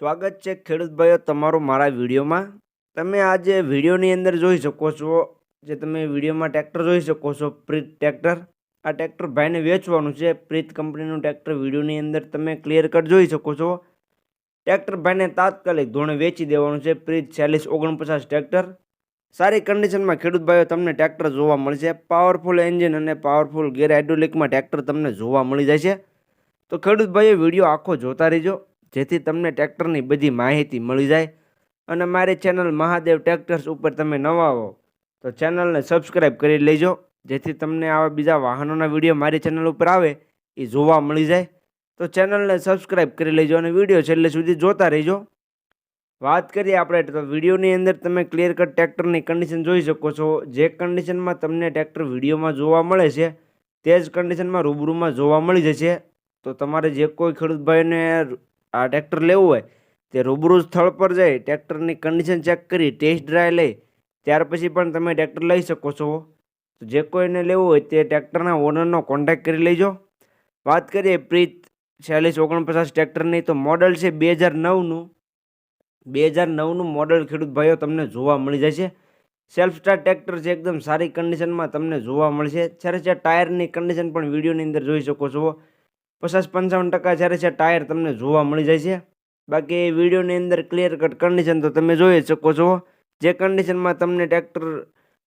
સ્વાગત છે ખેડૂત ભાઈઓ તમારું મારા વિડીયોમાં. તમે આજે વિડીયોની અંદર જોઈ શકો છો જે તમે વિડીયોમાં ટ્રેક્ટર જોઈ શકો છો, પ્રીત ટ્રેક્ટર. આ ટ્રેક્ટર ભાઈને વેચવાનું છે. પ્રીત કંપનીનું ટ્રેક્ટર વિડીયોની અંદર તમે ક્લિયર કટ જોઈ શકો છો. ટ્રેક્ટર ભાઈને તાત્કાલિક ધોરણે વેચી દેવાનું છે. પ્રીત ચાલીસ ઓગણપચાસ ટ્રેક્ટર. સારી કન્ડિશનમાં ખેડૂત ભાઈઓ તમને ટ્રેક્ટર જોવા મળશે. પાવરફુલ એન્જિન અને પાવરફુલ ગેર હાઇડ્રોલિકમાં ટ્રેક્ટર તમને જોવા મળી જાય છે તો ખેડૂત ભાઈઓ વીડિયો આખો જોતા રહેજો. જેથી તમને ટ્રેક્ટરની બધી માહિતી મળી જાય અને મારી ચેનલ મહાદેવ ટ્રેક્ટર્સ ઉપર તમે નવા હો, તો ચેનલને સબસ્ક્રાઈબ કરી લેજો, જેથી તમને આવા બીજા વાહનોના વીડિયો મારી ચેનલ ઉપર આવે, એ જોવા મળી જાય. તો ચેનલને સબસ્ક્રાઈબ કરી લેજો અને વીડિયો છેલ્લે સુધી જોતા રહેજો. વાત કરીએ આપણે, તો વિડીયોની અંદર તમે ક્લિયર કટ ટ્રેક્ટરની કન્ડિશન જોઈ શકો છો. જે કન્ડિશનમાં તમને ટ્રેક્ટર વિડીયોમાં જોવા મળે છે, તે જ કન્ડિશનમાં રૂબરૂમાં જોવા મળી જશે. તો તમારે જે કોઈ ખેડૂત ભાઈને આ ટ્રેક્ટર લેવું હોય, તે રૂબરૂ સ્થળ પર જઈ ટ્રેક્ટરની કન્ડિશન ચેક કરી ટેસ્ટ ડ્રાઈવ લઈ ત્યાર પછી પણ તમે ટ્રેક્ટર લઈ શકો છો. તો જે કોઈને લેવું હોય તે ટ્રેક્ટરના ઓનરનો કોન્ટેક્ટ કરી લેજો. વાત કરીએ પ્રીત છેલ્લીસ ઓગણપચાસ ટ્રેક્ટરની, તો મોડલ છે બે હજાર નવનું. બે હજાર નવનું મોડલ ખેડૂત ભાઈઓ તમને જોવા મળી જશે. સેલ્ફ સ્ટાર્ટ ટ્રેક્ટર છે, એકદમ સારી કન્ડિશનમાં તમને જોવા મળશે. જ્યારે ટાયરની કન્ડિશન પણ વિડીયોની અંદર જોઈ શકો છો. પચાસ પંચાવન ટકા જ્યારે છે ટાયર તમને જોવા મળી જાય છે. બાકી વિડીયોની અંદર ક્લિયર કટ કન્ડિશન તો તમે જોઈ શકો છો. જે કન્ડિશનમાં તમને ટ્રેક્ટર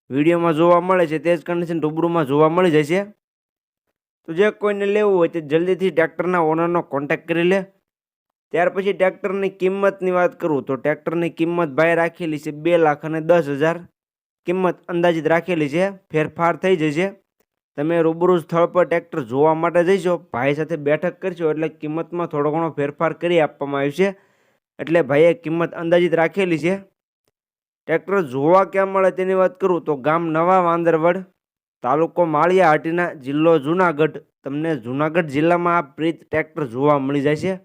વિડીયોમાં જોવા મળે છે તે જ કન્ડિશન રૂબરૂમાં જોવા મળી જાય છે. તો જે કોઈને લેવું હોય તે જલ્દીથી ટ્રેક્ટરના ઓનરનો કોન્ટેક્ટ કરી લે. ત્યાર પછી ટ્રેક્ટરની કિંમતની વાત કરું તો ટ્રેક્ટરની કિંમત ભાઈ રાખેલી છે બે લાખ અને દસ હજાર. કિંમત અંદાજિત રાખેલી છે. ફેરફાર થઈ જશે. તમે રૂબરૂ સ્થળ પર ટ્રેક્ટર જોવા માટે જઈશો, ભાઈ સાથે બેઠક કરશો એટલે કિંમતમાં થોડો ઘણો ફેરફાર કરી આપવામાં આવ્યો છે. એટલે ભાઈએ કિંમત અંદાજિત રાખેલી છે. ટ્રેક્ટર જોવા ક્યાં મળે તેની વાત કરું તો ગામ નવા વાંદરવડ, તાલુકો માળિયા હાટીના, જિલ્લો જુનાગઢ. તમને જુનાગઢ જિલ્લામાં આ પ્રીત ટ્રેક્ટર જોવા મળી જાય છે.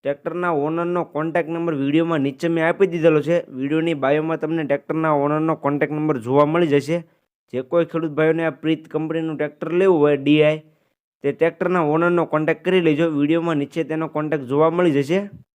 ટ્રેક્ટરના ઓનરનો કોન્ટેક્ટ નંબર વિડીયોમાં નીચે મેં આપી દીધેલો છે. વિડીયોની બાયોમાં તમને ટ્રેક્ટરના ઓનરનો કોન્ટેક્ટ નંબર જોવા મળી જશે. જે કોઈ ખેડૂત ભાઈઓને આ પ્રીત કંપનીનું ટ્રેક્ટર લેવું હોય ડીઆઈ તે ટ્રેક્ટરના ઓનરનો કોન્ટેક્ટ કરી લેજો. વિડીયોમાં નીચે તેનો કોન્ટેક્ટ જોવા મળી જશે.